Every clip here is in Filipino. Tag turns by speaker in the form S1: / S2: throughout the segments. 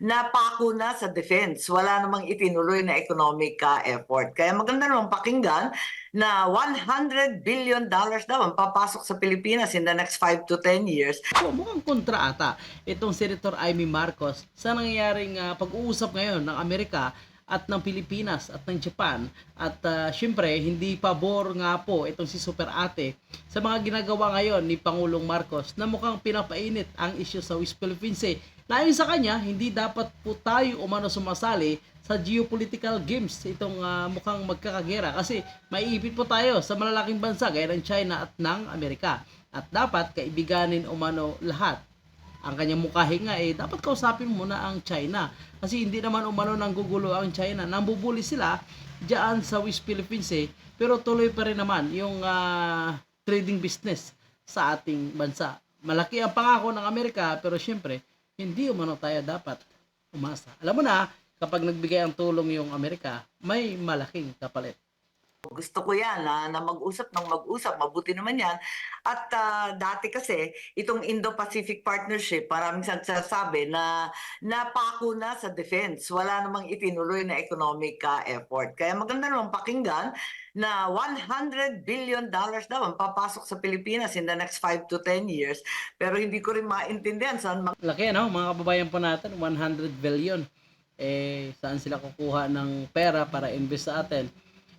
S1: napako na sa defense. Wala namang itinuloy na economic ah, effort. Kaya maganda naman pakinggan na 100 billion dollars daw ang papasok sa Pilipinas in the next 5 to 10 years.
S2: So, mukhang kontra ata itong Senator Amy Marcos sa nangyayaring ah, pag-uusap ngayon ng Amerika at ng Pilipinas at ng Japan at ah, syempre hindi pabor nga po itong si Super Ate sa mga ginagawa ngayon ni Pangulong Marcos na mukhang pinapainit ang issue sa West Philippines eh. Layon sa kanya, hindi dapat po tayo umano sumasali sa geopolitical games itong ah, mukhang magkakagera. Kasi maiipit po tayo sa malalaking bansa gaya ng China at ng Amerika. At dapat kaibiganin umano lahat. Ang kanyang mukhahe nga eh dapat kausapin muna ang China. Kasi hindi naman umano nang gugulo ang China. Nambubuli sila diyan sa West Philippines eh. Pero tuloy pa rin naman yung ah, trading business sa ating bansa. Malaki ang pangako ng Amerika pero syempre hindi umano tayo dapat umasa. Alam mo na kapag nagbigay ang tulong yung Amerika may malaking kapalit
S1: Gusto ko yan na, na mag-usap ng mag-usap. Mabuti naman yan. At ah, dati kasi, itong Indo-Pacific Partnership, maraming nagsasabi na napako na sa defense. Wala namang itinuloy na economic ah, effort. Kaya maganda naman pakinggan na 100 billion dollars daw ang papasok sa Pilipinas in the next 5 to 10 years. Pero hindi ko rin maintindihan saan
S2: laki ano mga kababayan po natin 100 billion eh saan sila kukuha ng pera para invest sa atin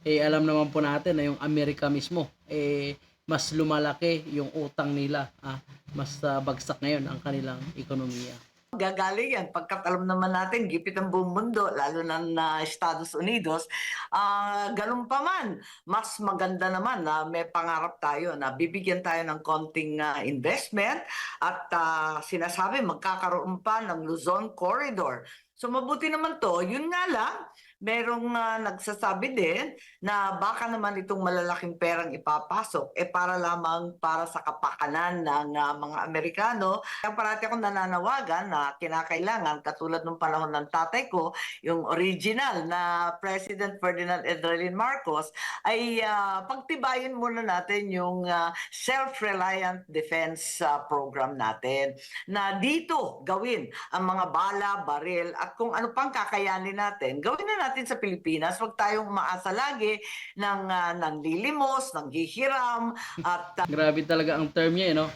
S2: eh alam naman po natin na yung Amerika mismo eh mas lumalaki yung utang nila ah, mas ah, bagsak ngayon ang kanilang ekonomiya
S1: gagaling yan. Pagkat alam naman natin, gipit ang buong mundo, lalo na na Estados Unidos, ah ganun pa man, mas maganda naman na may pangarap tayo na bibigyan tayo ng konting ah, investment at ah, sinasabi magkakaroon pa ng Luzon Corridor. So mabuti naman to, yun nga lang, merong ah, nagsasabi din na baka naman itong malalaking perang ipapasok eh para lamang para sa kapakanan ng ah, mga Amerikano kaya parati akong nananawagan na kinakailangan, katulad nung panahon ng tatay ko, yung original na President Ferdinand Edrelin Marcos, ay ah, pagtibayin muna natin yung ah, self-reliant defense ah, program natin. Na dito gawin ang mga bala, baril, at kung ano pang kakayanin natin, gawin na natin sa Pilipinas. Huwag tayong umaasa lagi ng, ah, ng lilimos, ng hihiram, at ah,
S2: grabe talaga ang term niya eh, no?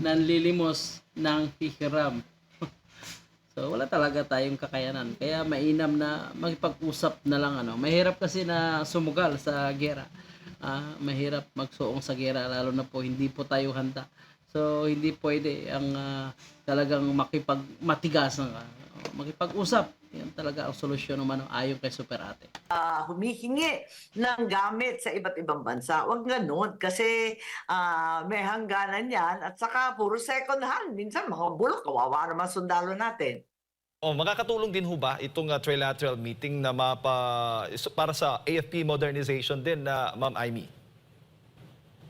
S2: Nanlilimos ng hihiram so wala talaga tayong kakayanan. Kaya mainam na magpag-usap na lang ano? Mahirap kasi na sumugal sa gera. Ah, mahirap magsuong sa gera lalo na po hindi po tayo handa. So hindi pwede ang ah, talagang makipag matigas ng ah, makipag-usap yan talaga ang solusyon naman ayon kay Super Ate
S1: ah, humihingi ng gamit sa iba't ibang bansa. Huwag ganun kasi ah, may hangganan yan at saka puro second hand. Minsan mga bulok, kawawa naman sundalo natin.
S3: Oh, makakatulong din ho ba itong uh, trilateral meeting na mapa para sa AFP modernization din na Ma'am Amy?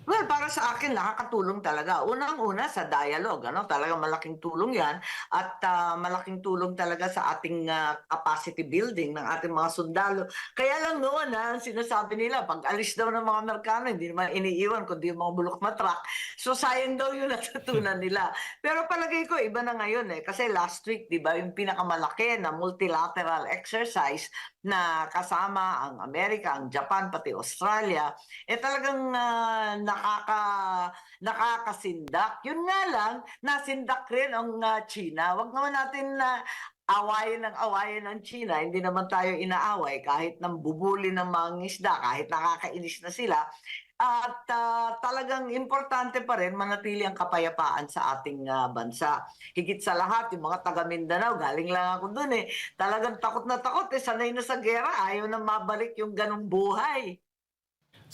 S1: Well, para sa akin, nakakatulong talaga. Unang-una sa dialogue, ano? Talagang malaking tulong yan. At ah, malaking tulong talaga sa ating ah, capacity building ng ating mga sundalo. Kaya lang noon, ha, ang sinasabi nila, pag alis daw ng mga Amerikano, hindi naman iniiwan, kundi yung mga bulok na truck. So, sayang daw yung natutunan nila. Pero palagay ko, iba na ngayon eh. Kasi last week, di ba, yung pinakamalaki na multilateral exercise na kasama ang Amerika, ang Japan, pati Australia, eh talagang ah, nakaka nakakasindak. Yun nga lang, nasindak rin ang ah, China. Wag naman natin na awayin ng awayin ng China. Hindi naman tayo inaaway kahit nang bubuli ng mga isda, kahit nakakainis na sila. At ah, talagang importante pa rin manatili ang kapayapaan sa ating ah, bansa. Higit sa lahat, yung mga taga Mindanao, galing lang ako dun eh. Talagang takot na takot eh, sanay na sa gera, ayaw na mabalik yung ganong buhay.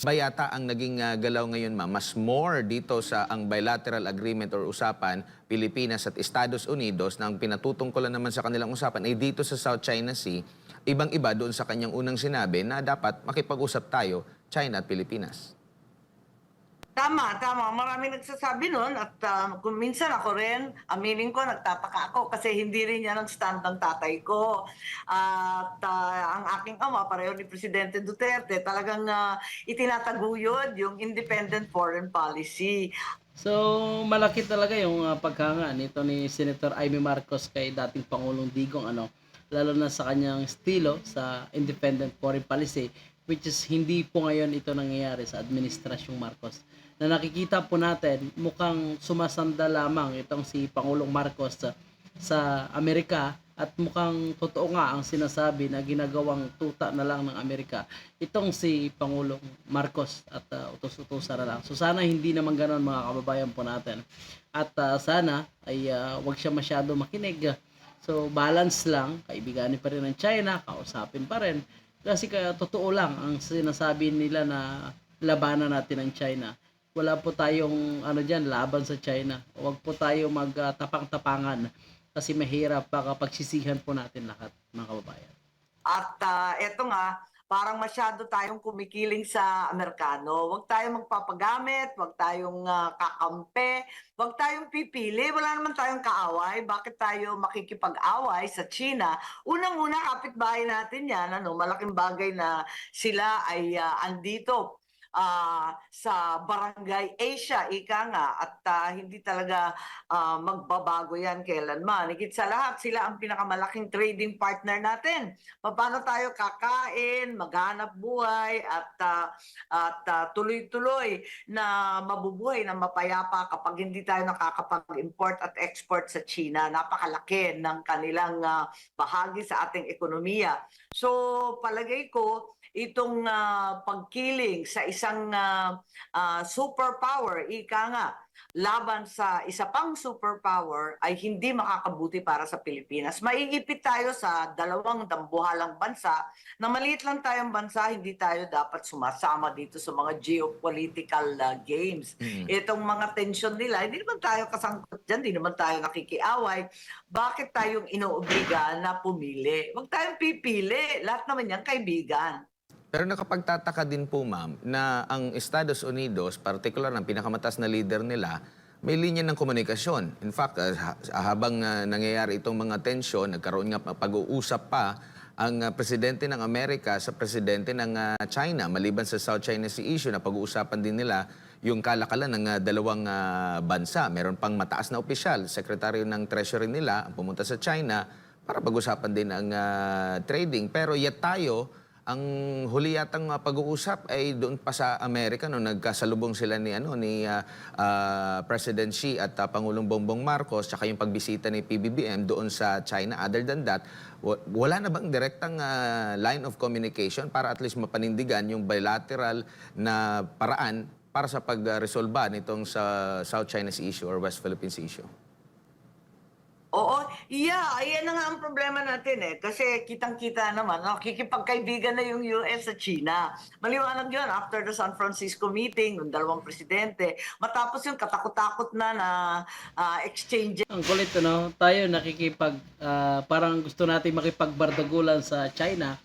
S4: Ba yata ang naging ah, galaw ngayon ma'am, mas more dito sa ang bilateral agreement or usapan Pilipinas at Estados Unidos na ang pinatutungkulan naman sa kanilang usapan ay dito sa South China Sea, ibang-iba doon sa kanyang unang sinabi na dapat makipag-usap tayo China at Pilipinas.
S1: Tama, tama. Maraming nagsasabi nun at ah, kung minsan ako rin, aminin ko, nagtataka ako kasi hindi rin yan ang stand ng tatay ko. At ah, ang aking ama, pareho ni Presidente Duterte, talagang ah, itinataguyod yung independent foreign policy.
S2: So, malaki talaga yung uh, paghanga nito ni Senator Amy Marcos kay dating Pangulong Digong ano. lalo na sa kanyang estilo sa independent foreign policy which is hindi po ngayon ito nangyayari sa administrasyong Marcos. Na nakikita po natin mukhang sumasanda lamang itong si Pangulong Marcos sa, sa Amerika at mukhang totoo nga ang sinasabi na ginagawang tuta na lang ng Amerika itong si Pangulong Marcos at uh, utos-utosan na lang. So sana hindi naman ganon mga kababayan po natin. At uh, sana ay uh, wag siya masyado makinig. So balance lang, kaibiganin pa rin ng China, kausapin pa rin. Kasi kaya totoo lang ang sinasabi nila na labanan natin ng China. Wala po tayong ano diyan laban sa China. Huwag po tayo magtapang-tapangan kasi mahirap baka pagsisihan po natin lahat mga kababayan.
S1: At ah, eto nga, parang masyado tayong kumikiling sa Amerikano. Huwag tayong magpapagamit, huwag tayong ah, kakampi, huwag tayong pipili. Wala naman tayong kaaway. Bakit tayo makikipag-away sa China? Unang-una, kapitbahay natin yan. Ano, malaking bagay na sila ay ah, andito ah, sa Barangay Asia, ika nga, at ah, hindi talaga ah, magbabago yan kailanman. Higit sa lahat, sila ang pinakamalaking trading partner natin. Paano tayo kakain, maghanap buhay, at, ah, at ah, tuloy-tuloy na mabubuhay na mapayapa kapag hindi tayo nakakapag-import at export sa China. Napakalaki ng kanilang ah, bahagi sa ating ekonomiya. So palagay ko, itong ah, pagkiling sa isang ah, ah, superpower, ika nga, laban sa isa pang superpower ay hindi makakabuti para sa Pilipinas. Maiipit tayo sa dalawang dambuhalang bansa na maliit lang tayong bansa, hindi tayo dapat sumasama dito sa mga geopolitical ah, games. Itong mga tensyon nila, hindi naman tayo kasangkot dyan, hindi naman tayo nakikiaway. Bakit tayong inuobliga na pumili? Huwag tayong pipili. Lahat naman yan kaibigan.
S4: Pero nakapagtataka din po, ma'am, na ang Estados Unidos, particular ng pinakamataas na leader nila, may linya ng komunikasyon. In fact, ah, ha- habang ah, nangyayari itong mga tensyon, nagkaroon nga pa- pag-uusap pa ang ah, presidente ng Amerika sa presidente ng ah, China. Maliban sa South China Sea issue na pag-uusapan din nila yung kalakalan ng ah, dalawang ah, bansa. Meron pang mataas na opisyal, sekretary ng treasury nila, ang pumunta sa China para pag-usapan din ang ah, trading. Pero yet tayo, ang huli yatang uh, pag-uusap ay doon pa sa Amerika no? Nagkasalubong sila ni ano ni uh, uh, President Xi at uh, Pangulong Bongbong Marcos tsaka yung pagbisita ni PBBM doon sa China. Other than that wa- wala na bang direktang uh, line of communication para at least mapanindigan yung bilateral na paraan para sa pagresolba nitong sa South China Sea issue or West Philippines issue
S1: Oo, yeah, ayan na nga ang problema natin eh. Kasi kitang-kita naman, nakikipagkaibigan na yung US sa China. Maliwanag yun after the San Francisco meeting, ng dalawang presidente. Matapos yung katakot-takot na na ah, exchange
S2: Ang kulit ano, tayo nakikipag ah, parang gusto natin makipagbardagulan sa China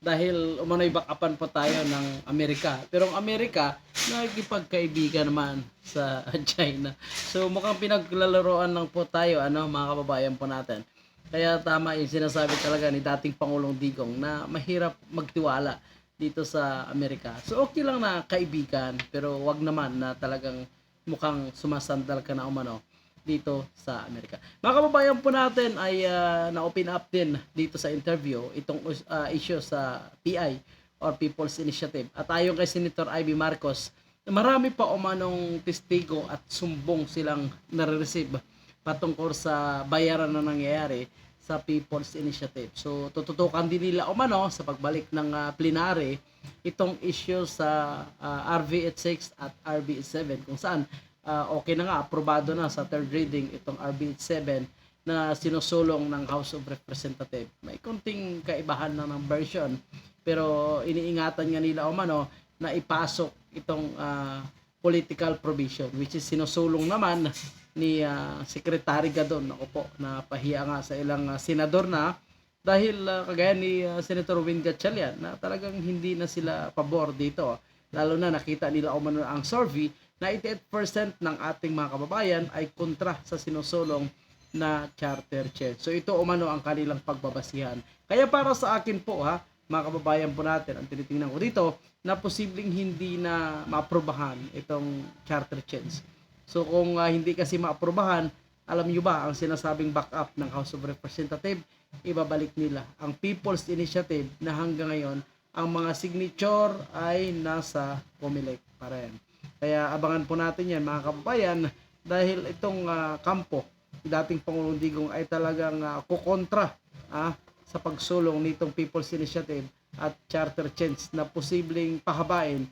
S2: dahil umano'y backupan po tayo ng Amerika. Pero ang Amerika, nakikipagkaibigan naman sa China. So mukhang pinaglalaroan lang po tayo, ano, mga kababayan po natin. Kaya tama yung sinasabi talaga ni dating Pangulong Digong na mahirap magtiwala dito sa Amerika. So okay lang na kaibigan, pero wag naman na talagang mukhang sumasandal ka na umano dito sa Amerika. Mga kababayan po natin ay ah, na-open up din dito sa interview itong ah, issue sa PI or People's Initiative. At ayon kay Senator Ivy Marcos, marami pa umanong testigo at sumbong silang nare-receive patungkol sa bayaran na nangyayari sa People's Initiative. So tututukan din nila umano sa pagbalik ng ah, plenary itong issue sa ah, RV86 at RB7 kung saan ah, okay na nga aprobado na sa third reading itong RB7 na sinusulong ng House of Representatives. May konting kaibahan na ng version pero iniingatan nga nila umano na ipasok itong ah, political provision which is sinusulong naman ni ah, Secretary Gadon ako po na pahiya nga sa ilang ah, senador na dahil ah, kagaya ni ah, Senator Win Gatchalian na talagang hindi na sila pabor dito lalo na nakita nila umano ang survey na 88% ng ating mga kababayan ay kontra sa sinusulong na charter change. So ito umano ang kanilang pagbabasihan. Kaya para sa akin po ha, mga kababayan po natin, ang tinitingnan ko dito na posibleng hindi na maaprubahan itong charter change. So kung ah, hindi kasi maaprubahan, alam nyo ba ang sinasabing backup ng House of Representatives, ibabalik nila ang People's Initiative na hanggang ngayon ang mga signature ay nasa Comelec pa rin. Kaya abangan po natin yan mga kababayan dahil itong ah, kampo, dating Pangulong Digong ay talagang ah, kukontra ah, sa pagsulong nitong People's Initiative at charter change na posibleng pahabain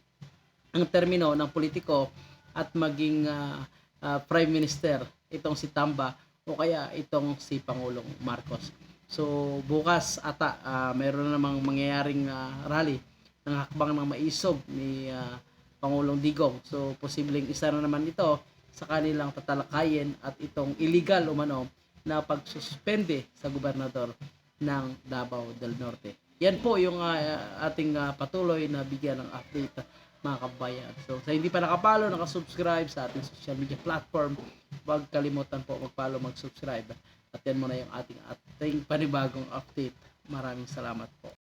S2: ang termino ng politiko at maging ah, ah, Prime Minister itong si Tamba o kaya itong si Pangulong Marcos. So bukas ata ah, meron namang mangyayaring ah, rally ng hakbang ng maisog ni ah, Pangulong Digong. So posibleng isa na naman ito sa kanilang tatalakayin at itong illegal umano na pagsuspende sa gobernador ng Davao del Norte. Yan po yung ah, ating ah, patuloy na bigyan ng update mga kabayan. So sa hindi pa nakapalo, nakasubscribe sa ating social media platform, huwag kalimutan po mag-follow, mag-subscribe. At yan muna yung ating ating panibagong update. Maraming salamat po.